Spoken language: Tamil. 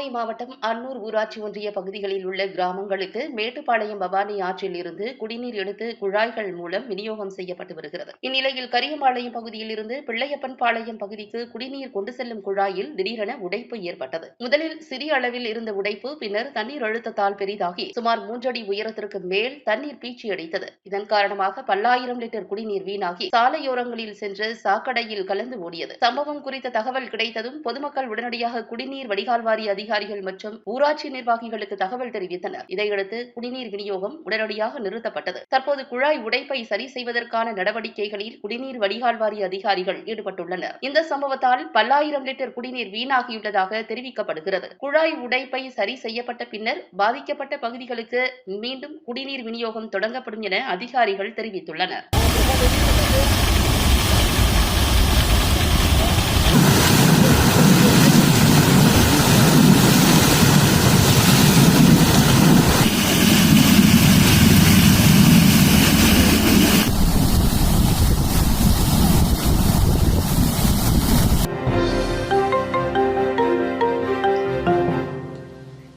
கோவை மாவட்டம் அன்னூர் ஊராட்சி ஒன்றிய பகுதிகளில் உள்ள கிராமங்களுக்கு மேட்டுப்பாளையம் பவானி ஆற்றில் இருந்து குடிநீர் எடுத்து குழாய்கள் மூலம் விநியோகம் செய்யப்பட்டு வருகிறது. இந்நிலையில் கரியம்பாளையம் பகுதியில் இருந்து பிள்ளையப்பன் பாளையம் பகுதிக்கு குடிநீர் கொண்டு செல்லும் குழாயில் திடீரென உடைப்பு ஏற்பட்டது. முதலில் சிறிய அளவில் இருந்த உடைப்பு பின்னர் தண்ணீர் அழுத்தத்தால் பெரிதாகி சுமார் மூன்றடி உயரத்திற்கு மேல் தண்ணீர் பீச்சி அடித்தது. இதன் காரணமாக பல்லாயிரம் லிட்டர் குடிநீர் வீணாகி சாலையோரங்களில் சென்று சாக்கடையில் கலந்து ஓடியது. சம்பவம் குறித்த தகவல் கிடைத்ததும் பொதுமக்கள் உடனடியாக குடிநீர் வடிகால் அதிகாரி அதிகாரிகள் மற்றும் ஊராட்சி நிர்வாகிகளுக்கு தகவல் தெரிவித்தனர். இதையடுத்து குடிநீர் விநியோகம் உடனடியாக நிறுத்தப்பட்டது. தற்போது குழாய் உடைப்பை சரி செய்வதற்கான நடவடிக்கைகளில் குடிநீர் வடிகால் வாரிய அதிகாரிகள் ஈடுபட்டுள்ளனர். இந்த சம்பவத்தால் பல்லாயிரம் லிட்டர் குடிநீர் வீணாகியுள்ளதாக தெரிவிக்கப்படுகிறது. குழாய் உடைப்பை சரி செய்யப்பட்ட பின்னர் பாதிக்கப்பட்ட பகுதிகளுக்கு மீண்டும் குடிநீர் விநியோகம் தொடங்கப்படும் என அதிகாரிகள் தெரிவித்துள்ளனர்.